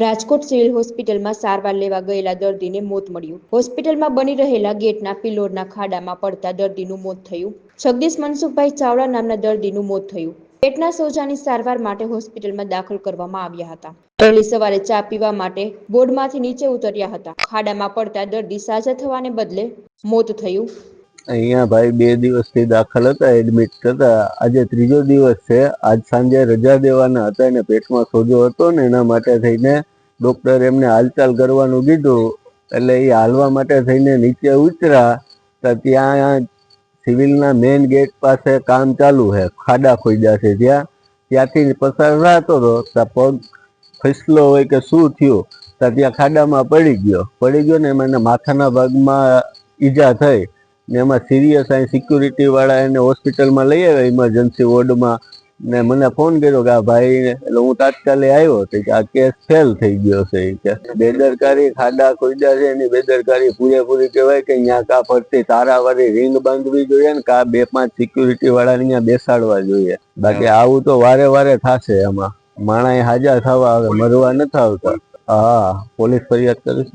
Rajkot civil હોસ્પિટલમાં સારવાર લેવા ગયેલા દર્દીને મોત મળ્યું. હોસ્પિટલમાં બની રહેલા ગેટના પિલોરના ખાડામાં પડતા દર્દીનું મોત થયું. જગદીશ મનસુખભાઈ ચાવડા નામના દર્દીનું મોત થયું. પેટના સોજાની સારવાર માટે હોસ્પિટલમાં દાખલ કરવામાં આવ્યા હતા. વહેલી સવારે ચા પીવા માટે બોર્ડમાંથી નીચે ઉતર્યા હતા. ખાડામાં પડતા દર્દી સાજા થવાને બદલે મોત થયું. અહીંયા ભાઈ બે દિવસથી દાખલ હતા એડમિટ હતા આજે ત્રીજો દિવસ છે. આજ સાંજે રજા દેવાના હતા, એને પેટમાં સોજો હતો ને એના માટે થઈને ડૉક્ટર એમને હાલચાલ કરવાનું કીધું. એટલે એ હાલવા માટે થઈને નીચે ઉતર્યા તો ત્યાં સિવિલના મેઇન ગેટ પાસે કામ ચાલુ છે. ખાડા ખોદ્યા છે ત્યાં. ત્યાંથી પસાર થતો હતો. ત્યાં પગ ફસલો હોય કે શું થયું, તો ત્યાં ખાડામાં પડી ગયો. પડી ગયો ને એમાં માથાના ભાગમાં ઈજા થઈ. ને એમાં સિરિયસ અહીં સિક્યુરિટી વાળા એને હોસ્પિટલમાં લઈ આવ્યા ઇમરજન્સી વોર્ડમાં ને મને ફોન કર્યો કે આ ભાઈ એટલે હું તાત્કાલિક આવ્યો તો કે આ કેસ ફેલ થઈ ગયો છે કે. બેદરકારી ખાડા ખોઈડા છે એની બેદરકારી પૂરેપૂરી કહેવાય કે અહીંયા કા ફરતી તારાવાળી રિંગ બાંધવી જોઈએ ને કા બે પાંચ સિક્યુરિટી વાળાને અહીંયા બેસાડવા જોઈએ. બાકી આવું તો વારે વારે થશે એમાં. માણા હાજા થવા આવે મરવા નથી આવતા. હા પોલીસ ફરિયાદ કરીશ